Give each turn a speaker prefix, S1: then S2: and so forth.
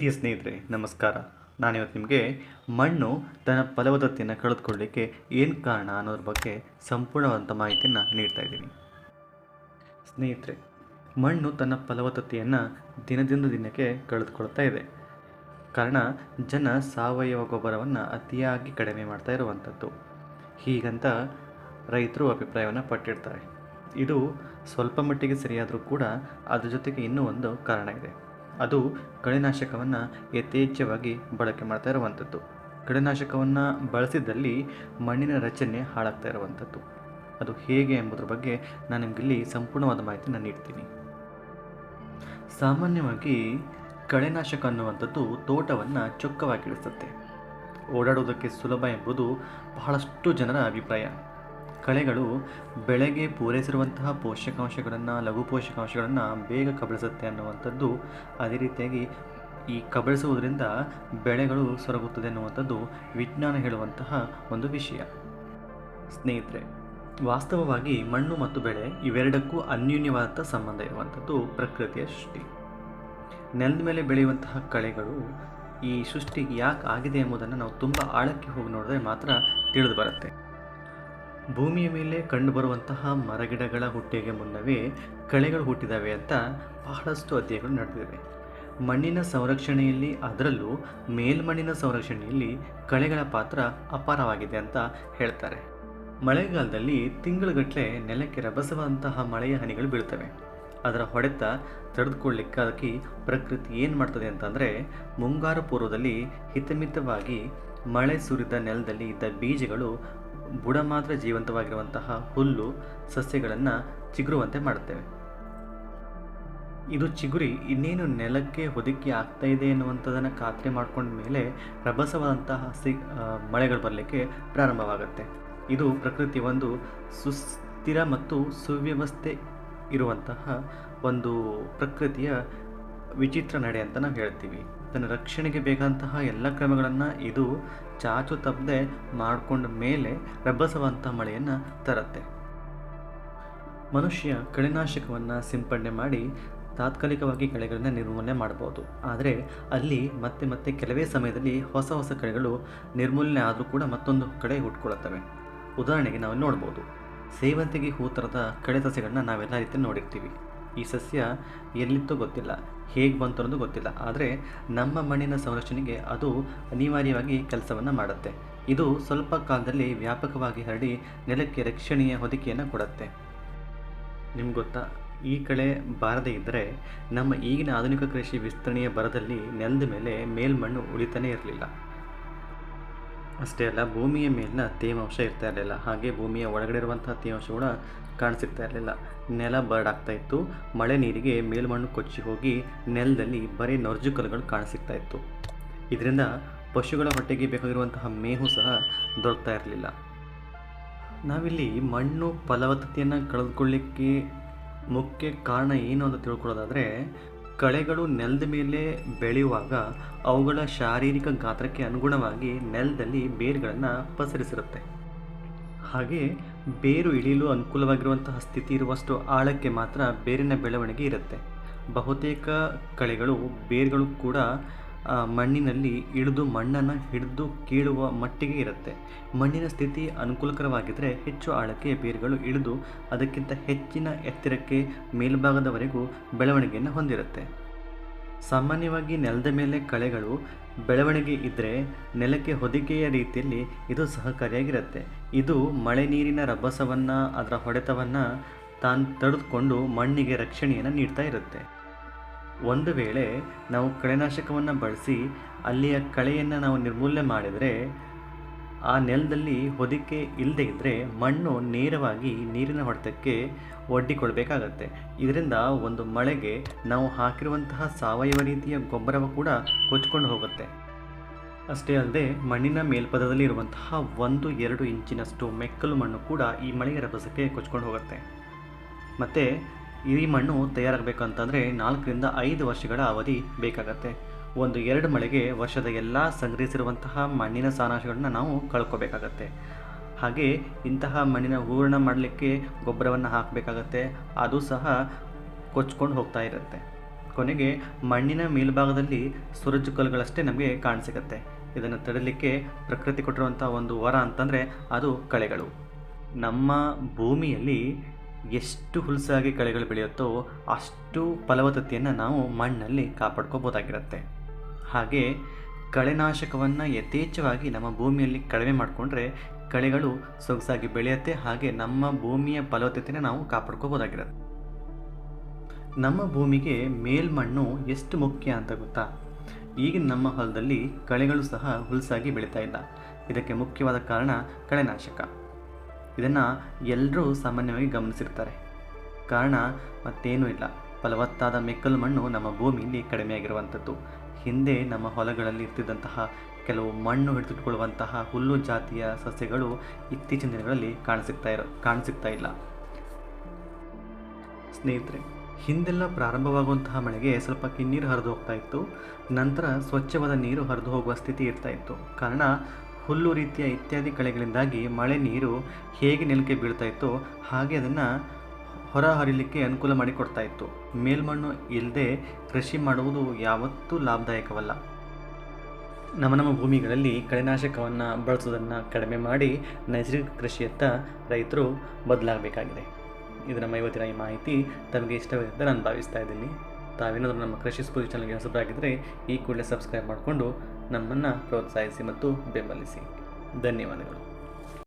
S1: ಪ್ರೀತಿಯ ಸ್ನೇಹಿತರೆ, ನಮಸ್ಕಾರ. ನಾನಿವತ್ತು ನಿಮಗೆ ಮಣ್ಣು ತನ್ನ ಫಲವತ್ತತೆಯನ್ನು ಕಳೆದುಕೊಳ್ಳಲಿಕ್ಕೆ ಏನು ಕಾರಣ ಅನ್ನೋದ್ರ ಬಗ್ಗೆ ಸಂಪೂರ್ಣವಾದಂಥ ಮಾಹಿತಿಯನ್ನು ನೀಡ್ತಾ ಇದ್ದೀನಿ. ಸ್ನೇಹಿತರೆ, ಮಣ್ಣು ತನ್ನ ಫಲವತ್ತತೆಯನ್ನು ದಿನದಿಂದ ದಿನಕ್ಕೆ ಕಳೆದುಕೊಳ್ತಾ ಇದೆ. ಕಾರಣ, ಜನ ಸಾವಯವ ಗೊಬ್ಬರವನ್ನು ಅತಿಯಾಗಿ ಕಡಿಮೆ ಮಾಡ್ತಾ ಇರುವಂಥದ್ದು ಹೀಗಂತ ರೈತರು ಅಭಿಪ್ರಾಯವನ್ನು ಪಟ್ಟಿರ್ತಾರೆ ಇದು ಸ್ವಲ್ಪ ಮಟ್ಟಿಗೆ ಸರಿಯಾದರೂ ಕೂಡ ಅದ್ರ ಜೊತೆಗೆ ಇನ್ನೂ ಒಂದು ಕಾರಣ ಇದೆ. ಅದು ಕಳೆನಾಶಕವನ್ನು ಯಥೇಚ್ಛವಾಗಿ ಬಳಕೆ ಮಾಡ್ತಾ ಇರುವಂಥದ್ದು. ಕಳೆನಾಶಕವನ್ನು ಬಳಸಿದಲ್ಲಿ ಮಣ್ಣಿನ ರಚನೆ ಹಾಳಾಗ್ತಾ ಇರುವಂಥದ್ದು. ಅದು ಹೇಗೆ ಎಂಬುದರ ಬಗ್ಗೆ ನಾನು ನಿಮಗಿಲ್ಲಿ ಸಂಪೂರ್ಣವಾದ ಮಾಹಿತಿನ ನೀಡ್ತೀನಿ. ಸಾಮಾನ್ಯವಾಗಿ ಕಳೆನಾಶಕ ಅನ್ನುವಂಥದ್ದು ತೋಟವನ್ನು ಚೊಕ್ಕವಾಗಿಡಿಸುತ್ತೆ ಓಡಾಡುವುದಕ್ಕೆ ಸುಲಭ ಎಂಬುದು ಬಹಳಷ್ಟು ಜನರ ಅಭಿಪ್ರಾಯ. ಕಳೆಗಳು ಬೆಳೆಗೆ ಪೂರೈಸಿರುವಂತಹ ಪೋಷಕಾಂಶಗಳನ್ನು, ಲಘು ಪೋಷಕಾಂಶಗಳನ್ನು ಬೇಗ ಕಬಳಿಸುತ್ತೆ ಅನ್ನುವಂಥದ್ದು ಅದೇ ರೀತಿಯಾಗಿ ಈ ಕಬಳಿಸುವುದರಿಂದ ಬೆಳೆಗಳು ಸೊರಗುತ್ತದೆ ಅನ್ನುವಂಥದ್ದು ವಿಜ್ಞಾನ ಹೇಳುವಂತಹ ಒಂದು ವಿಷಯ. ಸ್ನೇಹಿತರೆ, ವಾಸ್ತವವಾಗಿ ಮಣ್ಣು ಮತ್ತು ಬೆಳೆ ಇವೆರಡಕ್ಕೂ ಅನ್ಯೂನ್ಯವಾದ ಸಂಬಂಧ ಇರುವಂಥದ್ದು ಪ್ರಕೃತಿಯ ಸೃಷ್ಟಿ. ನೆಲದ ಮೇಲೆ ಬೆಳೆಯುವಂತಹ ಕಳೆಗಳು ಈ ಸೃಷ್ಟಿಗೆ ಯಾಕೆ ಆಗಿದೆ ಎಂಬುದನ್ನು ನಾವು ತುಂಬ ಆಳಕ್ಕೆ ಹೋಗಿ ನೋಡಿದ್ರೆ ಮಾತ್ರ ತಿಳಿದು ಬರುತ್ತೆ. ಭೂಮಿಯ ಮೇಲೆ ಕಂಡುಬರುವಂತಹ ಮರಗಿಡಗಳ ಹುಟ್ಟಿಗೆ ಮುನ್ನವೇ ಕಳೆಗಳು ಹುಟ್ಟಿದಾವೆ ಅಂತ ಬಹಳಷ್ಟು ಅಧ್ಯಯನಗಳು ನಡೆದಿವೆ. ಮಣ್ಣಿನ ಸಂರಕ್ಷಣೆಯಲ್ಲಿ ಅದರಲ್ಲೂ ಮೇಲ್ಮಣ್ಣಿನ ಸಂರಕ್ಷಣೆಯಲ್ಲಿ ಕಳೆಗಳ ಪಾತ್ರ ಅಪಾರವಾಗಿದೆ ಅಂತ ಹೇಳ್ತಾರೆ. ಮಳೆಗಾಲದಲ್ಲಿ ತಿಂಗಳುಗಟ್ಟಲೆ ನೆಲಕ್ಕೆ ರಭಸವಂತಹ ಮಳೆಯ ಹನಿಗಳು ಬೀಳ್ತವೆ ಅದರ ಹೊಡೆತ ತಡೆದುಕೊಳ್ಳಿಕ್ಕಾಗಿ ಪ್ರಕೃತಿ ಏನು ಮಾಡ್ತದೆ ಅಂತಂದರೆ ಮುಂಗಾರು ಪೂರ್ವದಲ್ಲಿ ಹಿತಮಿತವಾಗಿ ಮಳೆ ಸುರಿದ ನೆಲದಲ್ಲಿ ಇದ್ದ ಬೀಜಗಳು ಬುಡ ಮಾತ್ರ ಜೀವಂತವಾಗಿರುವಂತಹ ಹುಲ್ಲು ಸಸ್ಯಗಳನ್ನು ಚಿಗುರುವಂತೆ ಮಾಡುತ್ತೇವೆ. ಇದು ಚಿಗುರಿ ಇನ್ನೇನು ನೆಲಕ್ಕೆ ಹೊದಿಕೆ ಆಗ್ತಾ ಇದೆ ಎನ್ನುವಂಥದ್ದನ್ನು ಖಾತ್ರಿ ಮಾಡ್ಕೊಂಡ ಮೇಲೆ ರಭಸವಾದಂತಹ ಸಿ ಮಳೆಗಳು ಬರಲಿಕ್ಕೆ ಪ್ರಾರಂಭವಾಗುತ್ತೆ. ಇದು ಪ್ರಕೃತಿ ಒಂದು ಸುಸ್ಥಿರ ಮತ್ತು ಸುವ್ಯವಸ್ಥೆ ಇರುವಂತಹ ಒಂದು ಪ್ರಕೃತಿಯ ವಿಚಿತ್ರ ನಡೆ ಅಂತ ನಾವು ಹೇಳ್ತೀವಿ. ತನ್ನ ರಕ್ಷಣೆಗೆ ಬೇಕಾದಂತಹ ಎಲ್ಲ ಕ್ರಮಗಳನ್ನು ಇದು ಚಾಚು ತಪ್ಪದೆ ಮಾಡಿಕೊಂಡ ಮೇಲೆ ರಭಸವಂತ ಮಳೆಯನ್ನು ತರುತ್ತೆ. ಮನುಷ್ಯ ಕಳೆನಾಶಕವನ್ನು ಸಿಂಪಡಣೆ ಮಾಡಿ ತಾತ್ಕಾಲಿಕವಾಗಿ ಕಳೆಗಳನ್ನು ನಿರ್ಮೂಲನೆ ಮಾಡ್ಬೋದು. ಆದರೆ ಅಲ್ಲಿ ಮತ್ತೆ ಮತ್ತೆ ಕೆಲವೇ ಸಮಯದಲ್ಲಿ ಹೊಸ ಹೊಸ ಕಳೆಗಳು ನಿರ್ಮೂಲನೆ ಆದರೂ ಕೂಡ ಮತ್ತೊಂದು ಕಡೆ ಹುಟ್ಕೊಳ್ಳುತ್ತವೆ ಉದಾಹರಣೆಗೆ ನಾವು ನೋಡ್ಬೋದು. ಸೇವಂತಿಗೆ ಹೂ ಥರದ ಕಳೆ ಸಸ್ಯಗಳನ್ನ ನಾವೆಲ್ಲ ರೀತಿ ನೋಡಿರ್ತೀವಿ. ಈ ಸಸ್ಯ ಎಲ್ಲಿತ್ತೋ ಗೊತ್ತಿಲ್ಲ, ಹೇಗೆ ಬಂತು ಅನ್ನೋದು ಗೊತ್ತಿಲ್ಲ. ಆದರೆ ನಮ್ಮ ಮಣ್ಣಿನ ಸಂರಕ್ಷಣೆಗೆ ಅದು ಅನಿವಾರ್ಯವಾಗಿ ಕೆಲಸವನ್ನು ಮಾಡುತ್ತೆ. ಇದು ಸ್ವಲ್ಪ ಕಾಲದಲ್ಲಿ ವ್ಯಾಪಕವಾಗಿ ಹರಡಿ ನೆಲಕ್ಕೆ ರಕ್ಷಣೆಯ ಹೊದಿಕೆಯನ್ನು ಕೊಡುತ್ತೆ. ನಿಮ್ಗೆ ಗೊತ್ತಾ? ಈ ಕಳೆ ಬಾರದೇ ಇದ್ದರೆ ನಮ್ಮ ಈಗಿನ ಆಧುನಿಕ ಕೃಷಿ ವಿಸ್ತರಣೆಯ ಬರದಲ್ಲಿ ನೆಲದ ಮೇಲೆ ಮೇಲ್ಮಣ್ಣು ಉಳಿತಾನೇ ಇರಲಿಲ್ಲ. ಅಷ್ಟೇ ಅಲ್ಲ, ಭೂಮಿಯ ಮೇಲಿನ ತೇವಾಂಶ ಇರ್ತಾ ಇರಲಿಲ್ಲ. ಹಾಗೆ ಭೂಮಿಯ ಒಳಗಡೆ ಇರುವಂತಹ ತೇವಾಂಶ ಕೂಡ ಕಾಣಿಸಿರ್ತಾ ಇರಲಿಲ್ಲ. ನೆಲ ಬರಡಾಗ್ತಾ ಇತ್ತು. ಮಳೆ ನೀರಿಗೆ ಮೇಲ್ಮಣ್ಣು ಕೊಚ್ಚಿ ಹೋಗಿ ನೆಲದಲ್ಲಿ ಬರೀ ನೊರ್ಜುಕಲ್ಲುಗಳು ಕಾಣಿಸಿಕ್ತಾ ಇತ್ತು. ಇದರಿಂದ ಪಶುಗಳ ಹೊಟ್ಟೆಗೆ ಬೇಕಾಗಿರುವಂತಹ ಮೇವು ಸಹ ದೊರಕ್ತಾ ಇರಲಿಲ್ಲ. ನಾವಿಲ್ಲಿ ಮಣ್ಣು ಫಲವತ್ತತೆಯನ್ನು ಕಳೆದುಕೊಳ್ಳಿಕ್ಕೆ ಮುಖ್ಯ ಕಾರಣ ಏನು ಅಂತ ತಿಳ್ಕೊಳ್ಳೋದಾದರೆ ಕಳೆಗಳು ನೆಲದ ಮೇಲೆ ಬೆಳೆಯುವಾಗ ಅವುಗಳ ಶಾರೀರಿಕ ಗಾತ್ರಕ್ಕೆ ಅನುಗುಣವಾಗಿ ನೆಲದಲ್ಲಿ ಬೇರುಗಳನ್ನು ಪಸರಿಸಿರುತ್ತೆ. ಹಾಗೆ ಬೇರು ಇಳಿಯಲು ಅನುಕೂಲವಾಗಿರುವಂತಹ ಸ್ಥಿತಿ ಇರುವಷ್ಟು ಆಳಕ್ಕೆ ಮಾತ್ರ ಬೇರಿನ ಬೆಳವಣಿಗೆ ಇರುತ್ತೆ. ಬಹುತೇಕ ಕಳೆಗಳು ಬೇರುಗಳು ಕೂಡ ಮಣ್ಣಿನಲ್ಲಿ ಇಳಿದು ಮಣ್ಣನ್ನು ಹಿಡಿದು ಕೀಳುವ ಮಟ್ಟಿಗೆ ಇರುತ್ತೆ. ಮಣ್ಣಿನ ಸ್ಥಿತಿ ಅನುಕೂಲಕರವಾಗಿದ್ದರೆ ಹೆಚ್ಚು ಆಳಕ್ಕೆ ಬೇರುಗಳು ಇಳಿದು ಅದಕ್ಕಿಂತ ಹೆಚ್ಚಿನ ಎತ್ತರಕ್ಕೆ ಮೇಲ್ಭಾಗದವರೆಗೂ ಬೆಳವಣಿಗೆಯನ್ನು ಹೊಂದಿರುತ್ತೆ. ಸಾಮಾನ್ಯವಾಗಿ ನೆಲದ ಮೇಲೆ ಕಳೆಗಳು ಬೆಳವಣಿಗೆ ಇದ್ದರೆ ನೆಲಕ್ಕೆ ಹೊದಿಕೆಯ ರೀತಿಯಲ್ಲಿ ಇದು ಸಹಕಾರಿಯಾಗಿರುತ್ತೆ. ಇದು ಮಳೆ ನೀರಿನ ರಭಸವನ್ನು, ಅದರ ಹೊಡೆತವನ್ನು ತಾನು ತಡೆದುಕೊಂಡು ಮಣ್ಣಿಗೆ ರಕ್ಷಣೆಯನ್ನು ನೀಡ್ತಾ ಇರುತ್ತೆ. ಒಂದು ವೇಳೆ ನಾವು ಕಳೆನಾಶಕವನ್ನು ಬಳಸಿ ಅಲ್ಲಿಯ ಕಳೆಯನ್ನು ನಾವು ನಿರ್ಮೂಲನೆ ಮಾಡಿದರೆ ಆ ನೆಲದಲ್ಲಿ ಹೊದಿಕೆ ಇಲ್ಲದೇ ಇದ್ದರೆ ಮಣ್ಣು ನೇರವಾಗಿ ನೀರಿನ ಹೊಡೆತಕ್ಕೆ ಒಡ್ಡಿಕೊಳ್ಬೇಕಾಗತ್ತೆ. ಇದರಿಂದ ಒಂದು ಮಳೆಗೆ ನಾವು ಹಾಕಿರುವಂತಹ ಸಾವಯವ ರೀತಿಯ ಗೊಬ್ಬರವು ಕೂಡ ಕೊಚ್ಕೊಂಡು ಹೋಗುತ್ತೆ. ಅಷ್ಟೇ ಅಲ್ಲದೆ ಮಣ್ಣಿನ ಮೇಲ್ಪದದಲ್ಲಿ ಇರುವಂತಹ ಒಂದು ಎರಡು ಇಂಚಿನಷ್ಟು ಮೆಕ್ಕಲು ಮಣ್ಣು ಕೂಡ ಈ ಮಳೆಯ ರಭಸಕ್ಕೆ ಕೊಚ್ಕೊಂಡು ಹೋಗುತ್ತೆ. ಮತ್ತು ಈ ಮಣ್ಣು ತಯಾರಾಗಬೇಕಂತಂದರೆ ನಾಲ್ಕರಿಂದ ಐದು ವರ್ಷಗಳ ಅವಧಿ ಬೇಕಾಗತ್ತೆ. ಒಂದು ಎರಡು ಮಳೆಗೆ ವರ್ಷದ ಎಲ್ಲ ಸಂಗ್ರಹಿಸಿರುವಂತಹ ಮಣ್ಣಿನ ಸಾರಾಂಶಗಳನ್ನ ನಾವು ಕಳ್ಕೊಬೇಕಾಗತ್ತೆ. ಹಾಗೆ ಇಂತಹ ಮಣ್ಣಿನ ಹೂರಣ ಮಾಡಲಿಕ್ಕೆ ಗೊಬ್ಬರವನ್ನು ಹಾಕಬೇಕಾಗತ್ತೆ. ಅದು ಸಹ ಕೊಚ್ಕೊಂಡು ಹೋಗ್ತಾ ಇರುತ್ತೆ. ಕೊನೆಗೆ ಮಣ್ಣಿನ ಮೇಲ್ಭಾಗದಲ್ಲಿ ಸುರಜು ಕಲ್ಲುಗಳಷ್ಟೇ ನಮಗೆ ಕಾಣಿಸಿಗತ್ತೆ. ಇದನ್ನು ತಡಲಿಕ್ಕೆ ಪ್ರಕೃತಿ ಕೊಟ್ಟಿರುವಂಥ ಒಂದು ವರ ಅಂತಂದರೆ ಅದು ಕಳೆಗಳು. ನಮ್ಮ ಭೂಮಿಯಲ್ಲಿ ಎಷ್ಟು ಹುಲ್ಸಾಗಿ ಕಳೆಗಳು ಬೆಳೆಯುತ್ತೋ ಅಷ್ಟು ಫಲವತ್ತತೆಯನ್ನು ನಾವು ಮಣ್ಣಲ್ಲಿ ಕಾಪಾಡ್ಕೋಬೋದಾಗಿರುತ್ತೆ. ಹಾಗೆ ಕಳೆನಾಶಕವನ್ನು ಯಥೇಚ್ಛವಾಗಿ ನಮ್ಮ ಭೂಮಿಯಲ್ಲಿ ಕಡಿಮೆ ಮಾಡಿಕೊಂಡ್ರೆ ಕಳೆಗಳು ಸೊಗಸಾಗಿ ಬೆಳೆಯುತ್ತೆ, ಹಾಗೆ ನಮ್ಮ ಭೂಮಿಯ ಫಲವತ್ತತೆಯನ್ನು ನಾವು ಕಾಪಾಡ್ಕೋಬೋದಾಗಿರುತ್ತೆ. ನಮ್ಮ ಭೂಮಿಗೆ ಮೇಲ್ಮಣ್ಣು ಎಷ್ಟು ಮುಖ್ಯ ಅಂತ ಗೊತ್ತಾ? ಈಗಿನ ನಮ್ಮ ಹೊಲದಲ್ಲಿ ಕಳೆಗಳು ಸಹ ಹುಲ್ಸಾಗಿ ಬೆಳೀತಾ ಇಲ್ಲ. ಇದಕ್ಕೆ ಮುಖ್ಯವಾದ ಕಾರಣ ಕಳೆನಾಶಕ. ಇದನ್ನು ಎಲ್ಲರೂ ಸಾಮಾನ್ಯವಾಗಿ ಗಮನಿಸಿರ್ತಾರೆ. ಕಾರಣ ಮತ್ತೇನೂ ಇಲ್ಲ. ಫಲವತ್ತಾದ ಮೆಕ್ಕಲು ಮಣ್ಣು ನಮ್ಮ ಭೂಮಿಯಲ್ಲಿ ಕಡಿಮೆಯಾಗಿರುವಂಥದ್ದು. ಹಿಂದೆ ನಮ್ಮ ಹೊಲಗಳಲ್ಲಿ ಇರ್ತಿದ್ದಂತಹ ಕೆಲವು ಮಣ್ಣು ಹಿಡಿದಿಟ್ಕೊಳ್ಳುವಂತಹ ಹುಲ್ಲು ಜಾತಿಯ ಸಸ್ಯಗಳು ಇತ್ತೀಚಿನ ದಿನಗಳಲ್ಲಿ ಕಾಣಸಿಗ್ತಾ ಇರೋ ಕಾಣಸಿಗ್ತಾ ಇಲ್ಲ. ಸ್ನೇಹಿತರೆ, ಹಿಂದೆಲ್ಲ ಪ್ರಾರಂಭವಾಗುವಂತಹ ಮಳೆಗೆ ಸ್ವಲ್ಪ ಕಿನ್ನೀರು ಹರಿದು ಹೋಗ್ತಾ ಇತ್ತು. ನಂತರ ಸ್ವಚ್ಛವಾದ ನೀರು ಹರಿದು ಹೋಗುವ ಸ್ಥಿತಿ ಇರ್ತಾ ಇತ್ತು. ಕಾರಣ ಹುಲ್ಲು ರೀತಿಯ ಇತ್ಯಾದಿ ಕಳೆಗಳಿಂದಾಗಿ ಮಳೆ ನೀರು ಹೇಗೆ ನೆಲಕ್ಕೆ ಬೀಳ್ತಾ ಇತ್ತು ಹಾಗೆ ಅದನ್ನು ಹೊರ ಹರಿಲಿಕ್ಕೆ ಅನುಕೂಲ ಮಾಡಿಕೊಡ್ತಾ ಇತ್ತು. ಮೇಲ್ಮಣ್ಣು ಇಲ್ಲದೆ ಕೃಷಿ ಮಾಡುವುದು ಯಾವತ್ತೂ ಲಾಭದಾಯಕವಲ್ಲ. ನಮ್ಮ ನಮ್ಮ ಭೂಮಿಗಳಲ್ಲಿ ಕಳೆನಾಶಕವನ್ನು ಬಳಸೋದನ್ನು ಕಡಿಮೆ ಮಾಡಿ ನೈಸರ್ಗಿಕ ಕೃಷಿಯತ್ತ ರೈತರು ಬದಲಾಗಬೇಕಾಗಿದೆ. ಇದು ನಮ್ಮ ಇವತ್ತಿನ ಈ ಮಾಹಿತಿ. ತಮಗೆ ಇಷ್ಟವಾಗಿದೆ ನಾನು ಭಾವಿಸ್ತಾ ಇದ್ದೀನಿ. ತಾವೇನಾದರೂ ನಮ್ಮ ಕೃಷಿ ಸ್ಫೂರ್ತಿ ಚಾನಲ್ಗೆ ಹೊಸಬರಾಗಿದ್ದರೆ ಈ ಕೂಡಲೇ ಸಬ್ಸ್ಕ್ರೈಬ್ ಮಾಡಿಕೊಂಡು ನಮ್ಮನ್ನು ಪ್ರೋತ್ಸಾಹಿಸಿ ಮತ್ತು ಬೆಂಬಲಿಸಿ. ಧನ್ಯವಾದಗಳು.